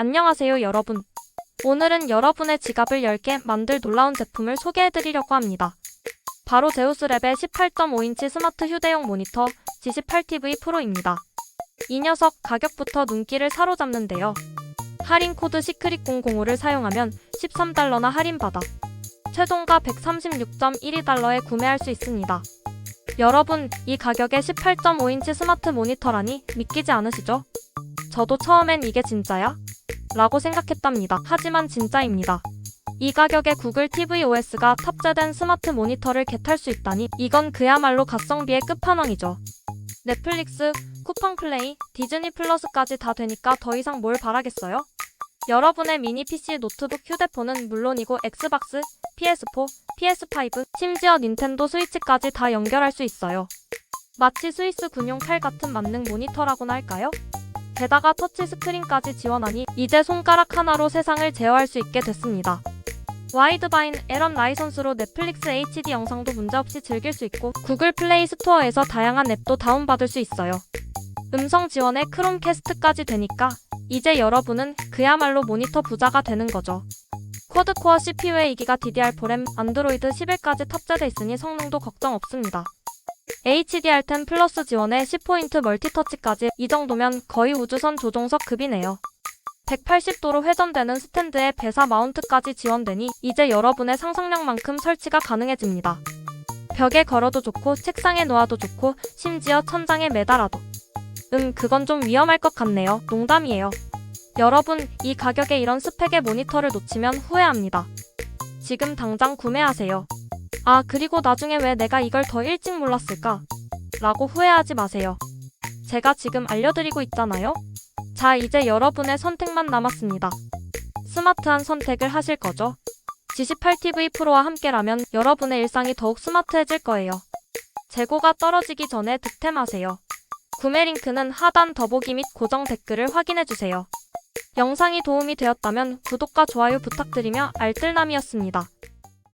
안녕하세요 여러분. 오늘은 여러분의 지갑을 10개 만들 놀라운 제품을 소개해드리려고 합니다. 바로 제우스랩의 18.5인치 스마트 휴대용 모니터 G18TV 프로입니다. 이 녀석 가격부터 눈길을 사로잡는데요. 할인 코드 시크릿 005를 사용하면 13달러나 할인받아 최종가 136.12달러에 구매할 수 있습니다. 여러분, 이 가격에 18.5인치 스마트 모니터라니 믿기지 않으시죠? 저도 처음엔 이게 진짜야? 라고 생각했답니다. 하지만 진짜입니다. 이 가격에 구글 TV OS가 탑재된 스마트 모니터를 겟할 수 있다니 이건 그야말로 가성비의 끝판왕이죠. 넷플릭스, 쿠팡 플레이, 디즈니 플러스까지 다 되니까 더 이상 뭘 바라겠어요? 여러분의 미니 PC, 노트북, 휴대폰은 물론이고 엑스박스, PS4, PS5, 심지어 닌텐도 스위치까지 다 연결할 수 있어요. 마치 스위스 군용 칼 같은 만능 모니터라고나 할까요? 게다가 터치 스크린까지 지원하니 이제 손가락 하나로 세상을 제어할 수 있게 됐습니다. 와이드바인 에런 라이선스로 넷플릭스 HD 영상도 문제없이 즐길 수 있고 구글 플레이 스토어에서 다양한 앱도 다운받을 수 있어요. 음성 지원에 크롬캐스트까지 되니까 이제 여러분은 그야말로 모니터 부자가 되는 거죠. 쿼드코어 CPU에 2기가 DDR4램, 안드로이드 11까지 탑재돼 있으니 성능도 걱정 없습니다. HDR10 플러스 지원에 10포인트 멀티터치까지 이 정도면 거의 우주선 조종석 급이네요. 180도로 회전되는 스탠드에 배사 마운트까지 지원되니 이제 여러분의 상상력만큼 설치가 가능해집니다. 벽에 걸어도 좋고 책상에 놓아도 좋고 심지어 천장에 매달아도 음 그건 좀 위험할 것 같네요. 농담이에요. 여러분 이 가격에 이런 스펙의 모니터를 놓치면 후회합니다. 지금 당장 구매하세요. 아 그리고 나중에 왜 내가 이걸 더 일찍 몰랐을까? 라고 후회하지 마세요. 제가 지금 알려드리고 있잖아요. 자, 이제 여러분의 선택만 남았습니다. 스마트한 선택을 하실 거죠? G18TV 프로와 함께라면 여러분의 일상이 더욱 스마트해질 거예요. 재고가 떨어지기 전에 득템하세요. 구매 링크는 하단 더보기 및 고정 댓글을 확인해주세요. 영상이 도움이 되었다면 구독과 좋아요 부탁드리며 알뜰남이었습니다.